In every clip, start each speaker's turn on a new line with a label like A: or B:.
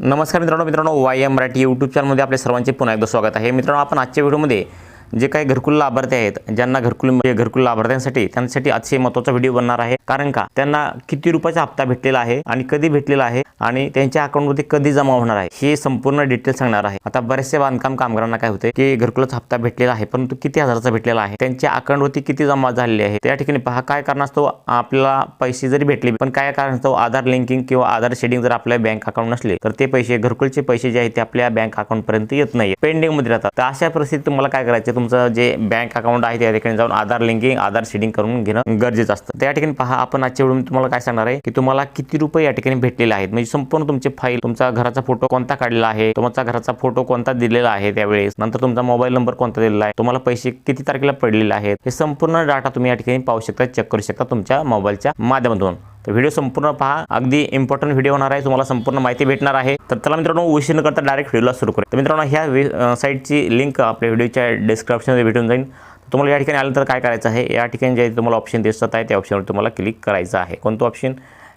A: नमस्कार मित्रांनो मित्रांनो वाय एम मराठी यूट्यूब चॅनलमध्ये आपल्या सर्वांचे पुन्हा एकदा स्वागत आहे. मित्रांनो आपण आजच्या व्हिडिओमध्ये जे काही घरकुल लाभार्थी आहेत ज्यांना घरकुल म्हणजे घरकुल लाभार्थ्यांसाठी त्यांच्यासाठी अतिशय महत्त्वाचा व्हिडिओ बनणार आहे. कारण का? त्यांना किती रुपयाचा हप्ता भेटलेला आहे आणि कधी भेटलेला आहे आणि त्यांच्या अकाउंटमध्ये कधी जमा होणार आहे हे संपूर्ण डिटेल सांगणार आहे. आता बरेचसे बांधकाम कामगारांना काय होते की घरकुलाचा हप्ता भेटलेला आहे परंतु किती हजाराचा भेटलेला आहे त्यांच्या अकाउंटवरती किती जमा झालेली आहे त्या ठिकाणी पहा काय कारणास्तव आपल्याला पैसे जरी भेटले पण काय कारणास्तव आधार लिंकिंग किंवा आधार शेडिंग जर आपल्या बँक अकाउंट नसले तर ते पैसे घरकुलचे पैसे जे आहेत ते आपल्या बँक अकाउंटपर्यंत येत नाही पेंडिंगमध्ये राहतात. तर अशा परिस्थितीत तुम्हाला काय करायचं तुमचं जे बँक अकाउंट आहे त्या ठिकाणी जाऊन आधार लिंकिंग आधार शेडिंग करून घेणं गरजेचं असतं. त्या ठिकाणी पहा आपण आजच्या वेळी तुम्हाला काय सांगणार आहे की तुम्हाला किती रुपये या ठिकाणी भेटलेले आहेत. म्हणजे संपूर्ण तुमचे फाईल तुमचा घराचा फोटो कोणता काढलेला आहे तुमचा घराचा फोटो कोणता दिलेला आहे त्यावेळेस नंतर तुमचा मोबाईल नंबर कोणता दिलेला आहे तुम्हाला पैसे किती तारखेला पडलेले आहेत हे संपूर्ण डाटा तुम्ही या ठिकाणी पाहू शकता चेक करू शकता तुमच्या मोबाईलच्या माध्यमातून. तर व्हिडिओ संपूर्ण पहा. अगदी इम्पॉर्टंट व्हिडिओ होणार आहे. तुम्हाला संपूर्ण माहिती भेटणार आहे. तर चला मित्रांनो उशीर न करता डायरेक्ट व्हिडिओला सुरू करू तर मित्रांनो ह्या साईटची लिंक आपल्या व्हिडिओच्या डिस्क्रिप्शनमध्ये भेटून जाईल. तुम्हाला या ठिकाणी आलं तर काय करायचं आहे? या ठिकाणी जे तुम्हाला ऑप्शन दिसत आहे त्या ऑप्शनवर तुम्हाला क्लिक करायचं आहे. कोणतं ऑप्शन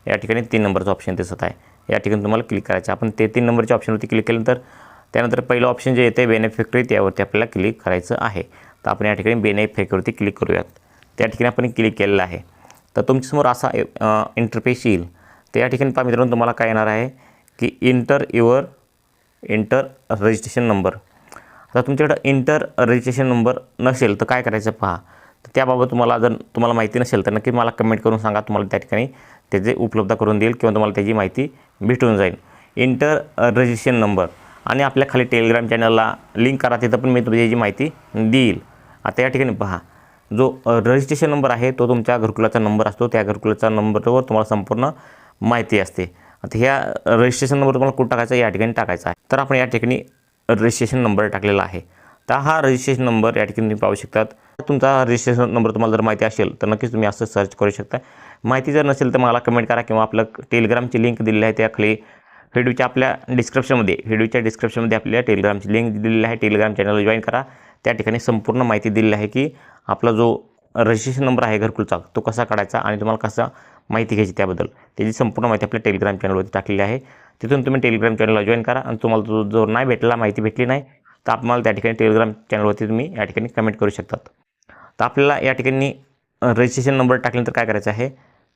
A: या ठिकाणी तीन नंबरचं ऑप्शन दिसत आहे. या ठिकाणी तुम्हाला क्लिक करायचं आहे. आपण ते तीन नंबरच्या ऑप्शनवरती क्लिक केल्यानंतर त्यानंतर पहिलं ऑप्शन जे येते बेनिफिक्टरी त्यावरती आपल्याला क्लिक करायचं आहे. तर आपण या ठिकाणी बेनिफिक्टरीवरती क्लिक करूयात. त्या ठिकाणी आपण क्लिक केलेलं आहे. तर तुमच्यासमोर असा इंटरफेस येईल. तर या ठिकाणी पहा मित्रांनो तुम्हाला काय येणार आहे की enter your enter registration number आता तुमच्याकडं इंटर रजिस्ट्रेशन नंबर नसेल तर काय करायचं पहा. तर त्याबाबत तुम्हाला जर तुम्हाला माहिती नसेल तर नक्की मला कमेंट करून सांगा. तुम्हाला त्या ठिकाणी त्याचे उपलब्ध करून देईल किंवा तुम्हाला त्याची माहिती भेटून जाईल. इंटर रजिस्ट्रेशन नंबर आणि आपल्या खाली टेलिग्राम चॅनलला लिंक करा. तिथं पण मी तुम्हाला त्याची माहिती देईल. आता या ठिकाणी पहा. जो रजिस्ट्रेशन नंबर आहे तो तुमच्या घरकुलाचा नंबर असतो. त्या घरकुलाचा नंबरवर तुम्हाला संपूर्ण माहिती असते. आता ह्या रजिस्ट्रेशन नंबर तुम्हाला कुठं टाकायचा? या ठिकाणी टाकायचा आहे. तर आपण या ठिकाणी रजिस्ट्रेशन नंबर टाकलेला आहे. तर हा रजिस्ट्रेशन नंबर या ठिकाणी तुम्ही पाहू शकतात. तुमचा रजिस्ट्रेशन नंबर तुम्हाला जर माहिती असेल तर नक्कीच तुम्ही असं सर्च करू शकता. माहिती जर नसेल तर मला कमेंट करा किंवा आपलं टेलिग्रामची लिंक दिलेली आहे त्या खाली व्हिडिओच्या आपल्या डिस्क्रिप्शनमध्ये व्हिडिओच्या डिस्क्रिप्शनमध्ये आपल्या टेलिग्रामची लिंक दिलेली आहे. टेलिग्राम चॅनल जॉईन करा. त्या ठिकाणी संपूर्ण माहिती दिलेली आहे की आपला जो रजिस्ट्रेशन नंबर आहे घरकुलचा तो कसा काढायचा आणि तुम्हाला कसा माहिती घ्यायची त्याबद्दल. त्याची संपूर्ण माहिती आपल्या टेलिग्राम चॅनलवरती टाकलेली आहे. तिथून तुम्ही टेलिग्राम चॅनलला जॉईन करा आणि तुम्हाला जो जो नाही भेटला माहिती भेटली नाही तर आपल्याला त्या ठिकाणी टेलिग्राम चॅनलवरती तुम्ही या ठिकाणी कमेंट करू शकतात. तर आपल्याला या ठिकाणी रजिस्ट्रेशन नंबर टाकल्यानंतर काय करायचं आहे?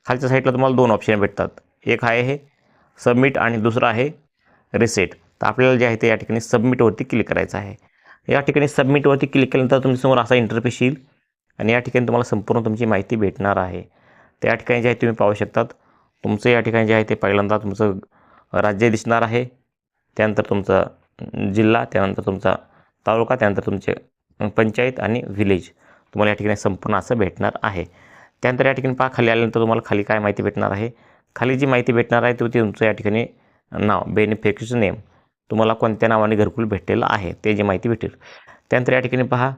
A: खालच्या साईडला तुम्हाला दोन ऑप्शन भेटतात. एक आहे हे सबमिट आणि दुसरं आहे रिसेट तर आपल्याला जे आहे ते या ठिकाणी सबमिटवरती क्लिक करायचं आहे. या ठिकाणी सबमिटवरती क्लिक केल्यानंतर तुमच्यासमोर असा इंटरफेस येईल. आणि या ठिकाणी तुम्हाला संपूर्ण तुमची माहिती भेटणार आहे. त्या ठिकाणी जे आहे तुम्ही पाहू शकतात तुमचं या ठिकाणी जे आहे ते पहिल्यांदा तुमचं राज्य दिसणार आहे. त्यानंतर तुमचा जिल्हा त्यानंतर तुमचा तालुका त्यानंतर तुमचे पंचायत आणि व्हिलेज तुम्हाला या ठिकाणी संपूर्ण असं भेटणार आहे. त्यानंतर या ठिकाणी पहा खाली आल्यानंतर तुम्हाला खाली काय माहिती भेटणार आहे? खाली जी माहिती भेटणार आहे ती तुमचं या ठिकाणी नाव बेनिफिक्शन नेम तुम्हाला कोणत्या नावाने घरकुल भेटलेलं आहे ते जी माहिती भेटेल. त्यानंतर या ठिकाणी पहा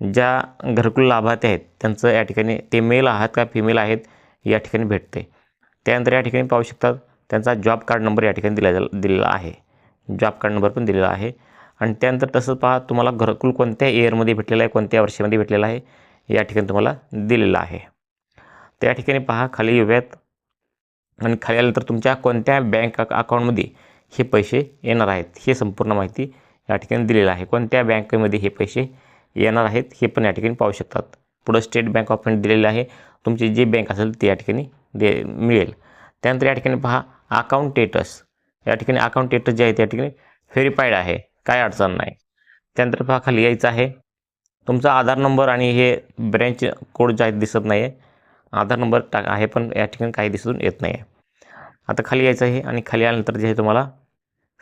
A: ज्या घरकुल लाभार्थी आहेत त्यांचं या ठिकाणी ते मेल आहात का फिमेल आहेत या ठिकाणी भेटते त्यानंतर या ठिकाणी पाहू शकतात त्यांचा जॉब कार्ड नंबर या ठिकाणी दिला दिलेला आहे. जॉब कार्ड नंबर पण दिलेला आहे. आणि त्यानंतर तसंच पहा तुम्हाला घरकुल कोणत्या इयरमध्ये भेटलेलं आहे कोणत्या वर्षामध्ये भेटलेलं आहे या ठिकाणी तुम्हाला दिलेलं आहे. त्या ठिकाणी पहा खाली येऊयात आणि खाली आलं तर तुमच्या कोणत्या बँक अक अकाउंटमध्ये हे पैसे येणार आहेत हे संपूर्ण माहिती या ठिकाणी दिलेलं आहे. कोणत्या बँकेमध्ये हे पैसे येणार आहेत हे पण या ठिकाणी पाहू शकतात. पुढं स्टेट बँक ऑफ इंडिया दिलेलं आहे. तुमची जी बँक असेल ती या ठिकाणी दे मिळेल. त्यानंतर या ठिकाणी पहा अकाउंट स्टेटस या ठिकाणी अकाउंट स्टेटस जे आहे त्या ठिकाणी व्हेरीफाईड आहे. काय अडचण नाही. त्यानंतर पहा खाली यायचं आहे. तुमचा आधार नंबर आणि हे ब्रँच कोड जे आहे दिसत नाही आहे आधार नंबर टाक आहे पण या ठिकाणी काही दिसून येत नाही आहे आता खाली यायचं आहे आणि खाली आल्यानंतर जे आहे तुम्हाला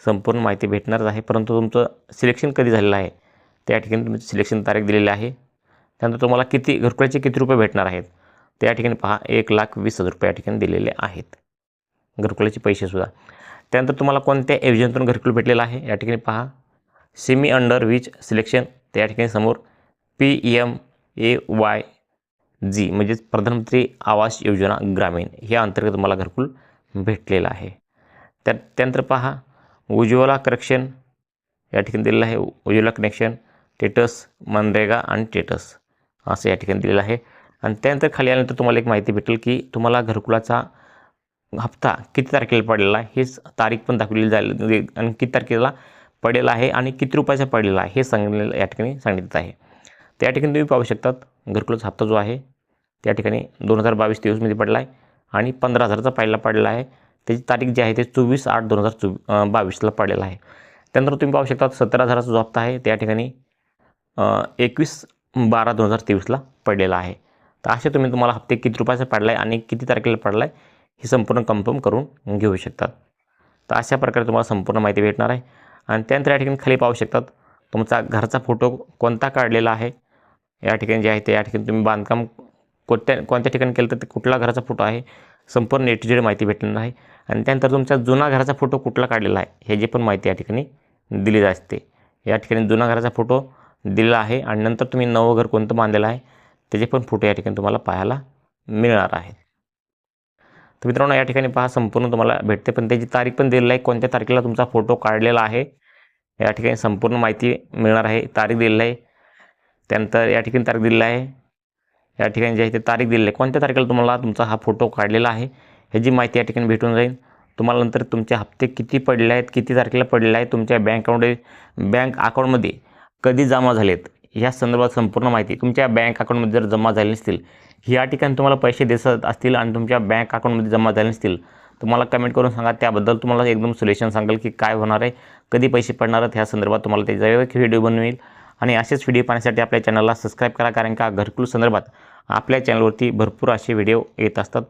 A: संपूर्ण माहिती भेटणारच आहे. परंतु तुमचं सिलेक्शन कधी झालेलं आहे? त्या ठिकाणी तुमची सिलेक्शन तारीख दिलेली आहे. त्यानंतर तुम्हाला किती घरकुलाचे किती रुपये भेटणार आहेत? त्या ठिकाणी पहा एक लाख वीस हजार रुपये या ठिकाणी दिलेले आहेत. घरकुलाचे पैसेसुद्धा त्यानंतर तुम्हाला कोणत्या योजनेतून घरकुल भेटलेलं आहे? या ठिकाणी पहा. सेमी अंडर विच सिलेक्शन त्या ठिकाणी समोर P M A Y G म्हणजेच प्रधानमंत्री आवास योजना ग्रामीण या अंतर्गत तुम्हाला घरकुल भेटलेलं आहे. त्या त्यानंतर पहा. उज्ज्वला करेक्शन या ठिकाणी दिलेलं आहे उज्ज्वला कनेक्शन टेटस मनरेगा आणि टेटस असं या ठिकाणी दिलेलं आहे. आणि त्यानंतर खाली आल्यानंतर तुम्हाला एक माहिती भेटेल की तुम्हाला घरकुलाचा हप्ता किती तारखेला पडलेला आहे हेच तारीख पण दाखवलेली जाईल आणि किती तारखेला पडलेला आहे आणि किती रुपयाचा पडलेला आहे हे सांगलेलं या ठिकाणी सांगितलं आहे. त्या ठिकाणी तुम्ही पाहू शकतात घरकुलाचा हप्ता जो आहे त्या ठिकाणी दोन हजार बावीस तेवीसमध्ये पडला आहे आणि पंधरा हजारचा पहिला पडला आहे. त्याची तारीख जी आहे ते चोवीस आठ दोन हजार चोवी बावीसला पडलेला आहे. त्यानंतर तुम्ही पाहू शकता सतरा हजाराचा जो हप्ता आहे त्या ठिकाणी एकवीस बारा दोन हजार तेवीसला पडलेला आहे. तर असे तुम्ही तुम्हाला हप्ते किती रुपयाचा पडला आहे आणि किती तारखेला पडला आहे हे संपूर्ण कन्फर्म करून घेऊ शकतात. तर अशा प्रकारे तुम्हाला संपूर्ण माहिती भेटणार आहे. आणि त्यानंतर या ठिकाणी खाली पाहू शकतात तुमचा घरचा फोटो कोणता काढलेला आहे? या ठिकाणी जे आहे ते या ठिकाणी तुम्ही बांधकाम कोणत्या कोणत्या ठिकाणी केलं तर ते कुठला घराचा फोटो आहे? संपूर्ण नेट जेड माहिती भेटणार आहे. आणि त्यानंतर तुमचा जुना घराचा फोटो कुठला काढलेला आहे हे जे पण माहिती या ठिकाणी दिली असते. या ठिकाणी जुना घराचा फोटो दिलेला आहे आणि नंतर तुम्ही नवं घर कोणतं बांधलेलं आहे त्याचे पण फोटो या ठिकाणी तुम्हाला पाहायला मिळणार आहे तर मित्रांनो या ठिकाणी पहा संपूर्ण तुम्हाला भेटते. पण त्याची तारीख पण दिलेली आहे. कोणत्या तारखेला तुमचा फोटो काढलेला आहे या ठिकाणी संपूर्ण माहिती मिळणार आहे. तारीख दिलेली आहे. त्यानंतर या ठिकाणी तारीख दिलेली आहे. या ठिकाणी जे आहे ते तारीख दिलेली आहे. कोणत्या तारखेला तुम्हाला तुमचा हा फोटो काढलेला आहे ह्याची माहिती या ठिकाणी भेटून जाईल तुम्हाला नंतर तुमचे हप्ते किती पडले आहेत किती तारखेला पडले आहेत तुमच्या बँक अकाउंट बँक अकाउंटमध्ये कधी जमा झालेत ह्या संदर्भात संपूर्ण माहिती तुमच्या बँक अकाउंटमध्ये जर जमा झाले नसतील ह्या ठिकाणी तुम्हाला पैसे दिसत असतील आणि तुमच्या बँक अकाउंटमध्ये जमा झाले नसतील तुम्हाला कमेंट करून सांगा. त्याबद्दल तुम्हाला एकदम सोल्युशन सांगेल की काय होणार आहे कधी पैसे पडणार आहेत ह्या संदर्भात तुम्हाला त्याचा एक व्हिडिओ बनवेल. आणि असेच व्हिडिओ पाहण्यासाठी आपल्या चॅनलला सबस्क्राईब करा कारण का घरकुल संदर्भात आपल्या चॅनलवरती भरपूर असे व्हिडिओ येत असतात.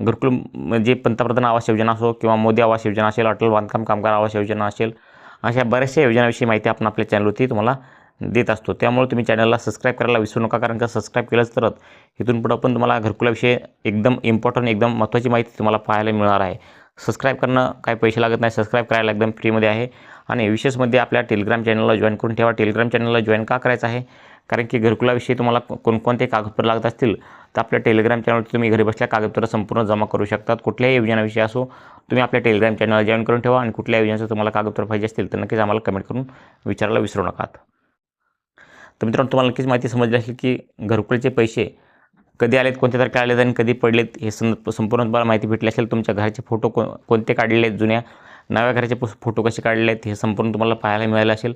A: घरकुल म्हणजे पंतप्रधान आवास योजना असो किंवा मोदी आवास योजना असेल अटल बांधकाम कामगार आवास योजना असेल अशा बऱ्याचशा योजनाविषयी माहिती आपण आपल्या चॅनलवरती तुम्हाला देत असतो. त्यामुळे तुम्ही चॅनलला सबस्क्राईब करायला विसरू नका कारण का सबस्क्राईब केलंच तरच इथून पुढं पण तुम्हाला घरकुलाविषयी एकदम इम्पॉर्टंट एकदम महत्त्वाची माहिती तुम्हाला पाहायला मिळणार आहे. सबस्क्राईब करणं काही पैसे लागत नाही सबस्क्राईब करायला एकदम फ्रीमध्ये आहे. आणि विशेषमध्ये म्हणजे आपल्या टेलिग्राम चॅनलला जॉईन करून ठेवा. टेलिग्राम चॅनलला जॉईन का करायचं आहे? कारण की घरकुलाविषयी तुम्हाला कोणकोणते कागदपत्र लागत असतील तर आपल्या टेलिग्राम चॅनलवरती तुम्ही घरी बसल्या कागदपत्र संपूर्ण जमा करू शकतात. कुठल्याही योजनाविषयी असो तुम्ही आपल्या टेलिग्राम चॅनलला जॉईन करून ठेवा आणि कुठल्या योजनेचं तुम्हाला कागदपत्र पाहिजे असतील तर नक्कीच आम्हाला कमेंट करून विचारायला विसरू नका तर मित्रांनो तुम्हाला नक्कीच माहिती समजली असेल की घरकुलचे पैसे कधी आलेत कोणत्या तारखेला आलेत आणि कधी पडलेत हे सं संपूर्ण तुम्हाला माहिती भेटली असेल. तुमच्या घराचे फोटो को कोणते काढलेले आहेत जुन्या नव्या घराचे फोटो कसे काढले आहेत हे संपूर्ण तुम्हाला पाहायला मिळालं असेल.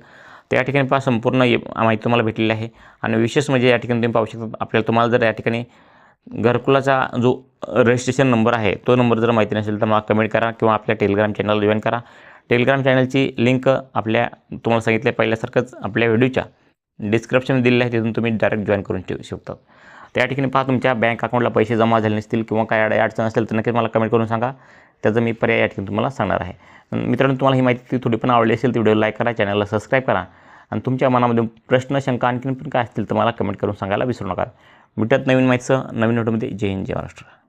A: तर या ठिकाणी पहा संपूर्ण ये- माहिती तुम्हाला भेटलेली आहे. आणि विशेष म्हणजे या ठिकाणी तुम्ही पाहू शकता आपल्याला तुम्हाला जर या ठिकाणी घरकुलाचा जो रजिस्ट्रेशन नंबर आहे तो नंबर जर माहिती नसेल तर मला कमेंट करा किंवा आपल्या टेलिग्राम चॅनलला जॉईन करा. टेलिग्राम चॅनलची लिंक आपल्या तुम्हाला सांगितलं पहिल्यासारखंच आपल्या व्हिडिओच्या डिस्क्रिप्शन दिलेलं आहे तिथून तुम्ही डायरेक्ट जॉईन करून ठेवू शकता. त्या ठिकाणी पहा तुमच्या बँक अकाउंटला पैसे जमा झाले नसतील किंवा काय अडा अडचण असेल तर नक्कीच मला कमेंट करून सांगा. त्याचं मी पर्याय या ठिकाणी तुम्हाला सांगणार आहे. मित्रांनो तुम्हाला ही माहिती थोडी पण आवडली असेल तर व्हिडिओ लाईक करा चॅनलला सबस्क्राईब करा. आणि तुमच्या मनामध्ये प्रश्न शंका आणखीन पण काय असतील तर मला कमेंट करून सांगायला विसरू नका. भेटत नवीन माहितीचं नवीन व्हिडिओमध्ये. जय हिंद जय महाराष्ट्र.